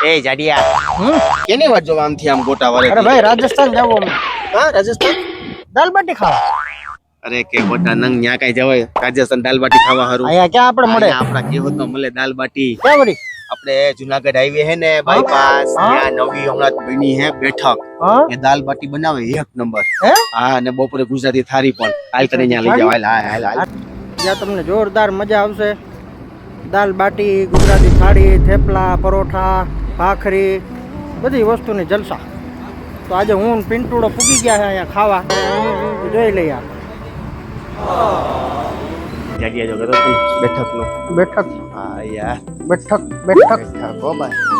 એ જાડિયા હમ? કેની વાત જોવા આમથી આમ ગોટા વાળે અરે ભાઈ રાજસ્થાન જાવ અમે હા રાજસ્થાન દાલ બાટી ખાવા અરે કે ગોટા નંગ ન્યા કઈ જવાય રાજસ્થાન દાલ બાટી ખાવા હારું અહીંયા ક્યાં આપણે મળે આપણા કેવત નો મળે દાલ બાટી ક્યાં વળી આપણે જુનાગઢ હાઈવે હે ને બાયપાસ ત્યાં નવી હમણાં બની હે બેઠક એ દાલ બાટી બનાવે એક નંબર હા અને બપોરે ગુજરાતી થારી પણ હાલ તને ત્યાં લઈ જાવ હાલ હાલ હાલ ત્યાં તમને જોરદાર મજા આવશે દાલ બાટી ગુજરાતી થાળી થેપલા પરોઠા ભાખરી બધી વસ્તુની જલસા. તો આજે હું પિંટુડો પૂકી પૂગી ગયા છે અહીંયા ખાવા. જોઈ લઈએ આપણે. બેઠક બેઠક. હા યાર બેઠક બેઠક. બેઠક હો ભાઈ.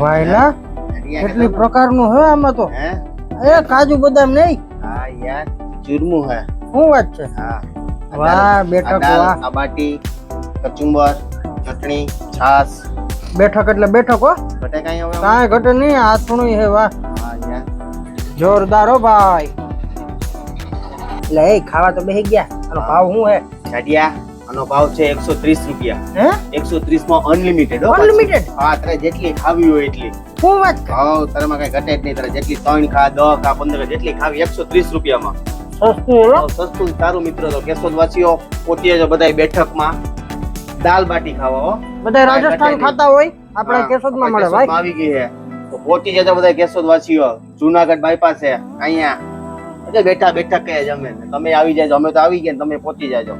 વાયલા? કેટલી પ્રકારનું હે આમાં તો? હે? એ કાજુ બદામ નહીં? હા યાર ચૂરમું હે. શું વાત છે? હા. વાહ બેઠક વાહ. બાટી કચુંબર ચટણી છાસ બેઠક એટલે બેઠક હો. ઘટે કઈ હવે કાંઈ ઘટે નહીં હાથણું હે વાહ. હા યાર. જોરદાર હો ભાઈ. એટલે એ ખાવા તો બેહી ગયા. આનો ભાવ શું હે? જાડિયા આનો ભાવ છે એકસો ત્રીસ રૂપિયા. હે? એકસો ત્રીસમાં અનલિમિટેડ અનલિમિટેડ હા તારે જેટલી ખાવી હોય એટલી. શું વાત? હા તારામાં કઈ ઘટે જ નહીં. તારે જેટલી ત્રણ ખા દસ ખા પંદર જેટલી ખાવી એકસો ત્રીસ રૂપિયામાં. સસ્તું સસ્તું તારું મિત્ર તો કેશોદ વાસીઓ પોતીએ જો બધા બેઠકમાં દાલ બાટી ખાવા બધા રાજસ્થાન ખાતા હોય આપણે કેશોદમાં મળે ભાઈ. આવી ગઈ છે. તો પહોંચી જજો બધા કેશોદ વાસીઓ જુનાગઢ બાયપાસ છે. અહીંયા. એટલે બેઠા બેઠા કહે જમે તમે આવી જાય અમે તો આવી ગયા તમે પહોંચી જાજો.